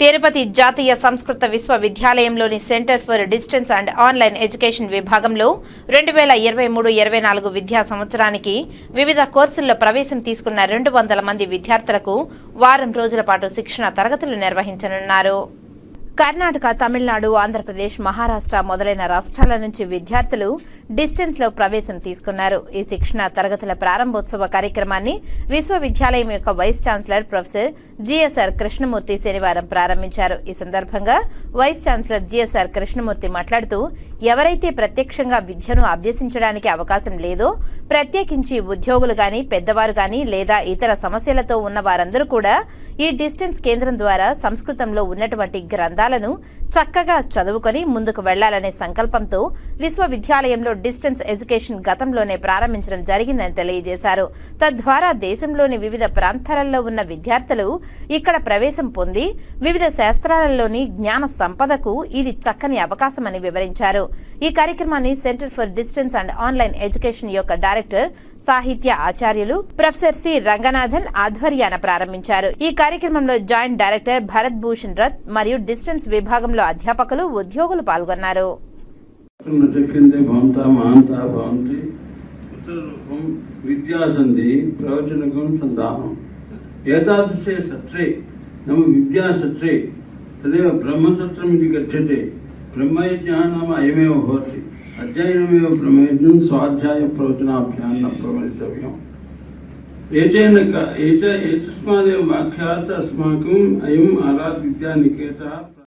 తిరుపతి జాతీయ సంస్కృత విశ్వవిద్యాలయంలోని centre for distance and online education విభాగంలో రెండు వేల ఇరవై మూడు ఇరవై నాలుగు విద్యా సంవత్సరానికి వివిధ కోర్సుల్లో ప్రవేశం తీసుకున్న రెండు వందల మంది విద్యార్థులకు వారం రోజుల పాటు శిక్షణ తరగతులు నిర్వహించనున్నారు. కర్ణాటక తమిళనాడు ఆంధ్రప్రదేశ్ మహారాష్ట్ర మొదలైన రాష్ట్రాల నుంచి విద్యార్థులు డిస్టెన్స్లో ప్రవేశం తీసుకున్నారు. ఈ శిక్షణ తరగతుల ప్రారంభోత్సవ కార్యక్రమాన్ని విశ్వవిద్యాలయం యొక్క vice chancellor professor GSR Krishnamurthy శనివారం ప్రారంభించారు. ఈ సందర్భంగా వైస్ ఛాన్సలర్ జిఎస్ఆర్ కృష్ణమూర్తి మాట్లాడుతూ ఎవరైతే ప్రత్యక్షంగా విద్యను అభ్యసించడానికి అవకాశం లేదో ప్రత్యేకించి ఉద్యోగులు గాని పెద్దవారు గాని లేదా ఇతర సమస్యలతో ఉన్న వారందరూ కూడా ఈ డిస్టెన్స్ కేంద్రం ద్వారా సంస్కృతంలో ఉన్నటువంటి గ్రంథాలను చక్కగా చదువుకొని ముందుకు వెళ్ళాలనే సంకల్పంతో విశ్వవిద్యాలయంలో డిస్టెన్స్ ఎడ్యుకేషన్ గతంలోనే ప్రారంభించడం జరిగిందని తెలియజేశారు. తద్వారా దేశంలోని వివిధ ప్రాంతాలలో ఉన్న విద్యార్థులు ఇక్కడ ప్రవేశం పొంది వివిధ శాస్త్రాలలోని జ్ఞాన సంపదకు ఇది చక్కని అవకాశమని వివరించారు. ఈ కార్యక్రమాన్ని centre for distance and online education యొక్క డైరెక్టర్ సాహిత్య ఆచార్యులు ప్రొఫెసర్ సి రంగనాథన్ ఆధ్వర్యాన ప్రారంభించారు. ఈ కార్యక్రమంలో జాయింట్ డైరెక్టర్ భరత్ భూషణ్ రథ్ మరియు డిస్టెన్స్ విభాగంలో అధ్యాపకులు ఉద్యోగులు పాల్గొన్నారు. విద్యాసంధి ప్రవచనకం సందాహం. ఏతాదృశే సత్రే నమ విద్యాసత్రే తదేవ బ్రహ్మసత్రం ఇది గచ్చతే. బ్రహ్మయజ్ఞः నామ అయమేవ భవతి అధ్యయనమేవ బ్రహ్మయజ్ఞం స్వాధ్యాయ ప్రవచనాభ్యాన్న ప్రవచితవ్యం ఏతేన ఏత ఏతస్మాదేవ వాఖ్యాత్ అస్మాకం అయం ఆరాధ్ విద్యానికేతः